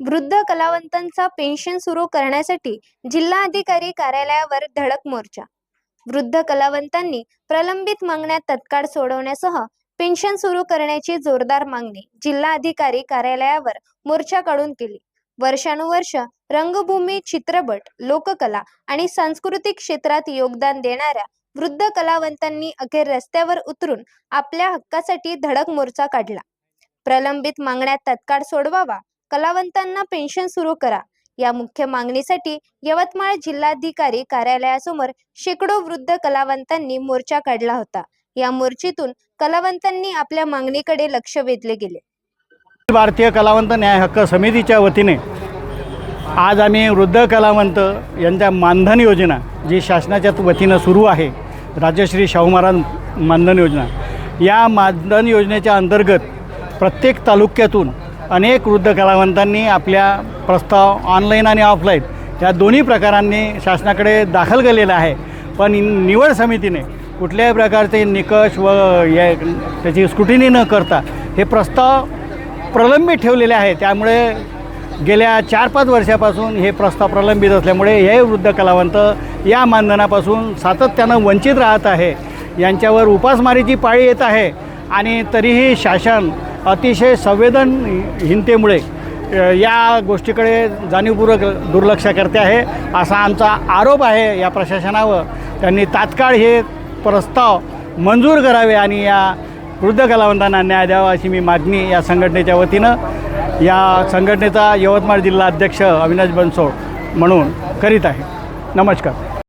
वृद्ध कलावंतांचा पेन्शन सुरू करण्यासाठी जिल्हाधिकारी कार्यालयावर धडक मोर्चा. वृद्ध कलावंतांनी प्रलंबित मागण्या तत्काळ सोडवण्यासह पेन्शन सुरू करण्याची जोरदार मागणी जिल्हाधिकारी कार्यालयावर मोर्चा काढून केली. वर्षानुवर्ष रंगभूमी चित्रपट लोककला आणि सांस्कृतिक क्षेत्रात योगदान देणाऱ्या वृद्ध कलावंतांनी अखेर रस्त्यावर उतरून आपल्या हक्कासाठी धडक मोर्चा काढला. प्रलंबित मागण्या तत्काळ सोडवावा कलावंतांना पेन्शन सुरू करा. या मुख्य मागणीसाठी यवतमाळ जिल्हाधिकारी कार्यालयासमोर शेकडो वृद्ध कलावंतांनी मोर्चा काढला होता. या मोर्चेतून कलावंतांनी आपल्या मागणीकडे लक्ष वेधले गेले. भारतीय कलावंत न्याय हक्क समितीच्या वतीने आज आम्ही वृद्ध कलावंत यांच्या मानधन योजना जी शासनाच्या वतीनं सुरू आहे राजश्री शाहू महाराज मानधन योजना या मानधन योजनेच्या अंतर्गत प्रत्येक तालुक्यातून अनेक वृद्ध कलावंतांनी आपल्या प्रस्ताव ऑनलाईन आणि ऑफलाईन या दोन्ही प्रकारांनी शासनाकडे दाखल केलेला आहे. पण निवड समितीने कुठल्याही प्रकारचे निकष व या त्याची स्क्रुटिनी न करता हे प्रस्ताव प्रलंबित ठेवलेले आहे. त्यामुळे गेल्या चार पाच वर्षापासून हे प्रस्ताव प्रलंबित असल्यामुळे हे वृद्ध कलावंत या मानधनापासून सातत्यानं वंचित राहत आहे. यांच्यावर उपासमारीची पाळी येत आहे आणि तरीही शासन अतिशय संवेदनहीनतेमुळे या गोष्टीकडे जाणीवपूर्वक दुर्लक्ष करते आहे. असा आमचा आरोप आहे या प्रशासनावर. त्यांनी तात्काळ हे प्रस्ताव मंजूर करावे आणि या वृद्ध कलावंतांना न्याय द्यावा अशी मी मागणी या संघटनेच्या वतीनं या संघटनेचा यवतमाळ जिल्हा अध्यक्ष अविनाश बनसोड म्हणून करीत आहे. नमस्कार.